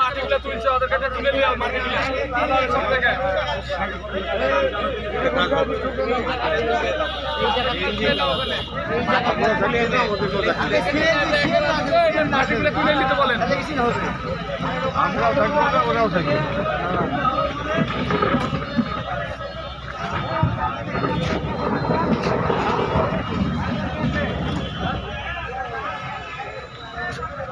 মাটিগুলো তুলছে ওদের তুলে নিতে বলেন আমরাও থাকব ওরাও থাকবে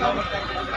সব চেঞ্জ হ্যাঁ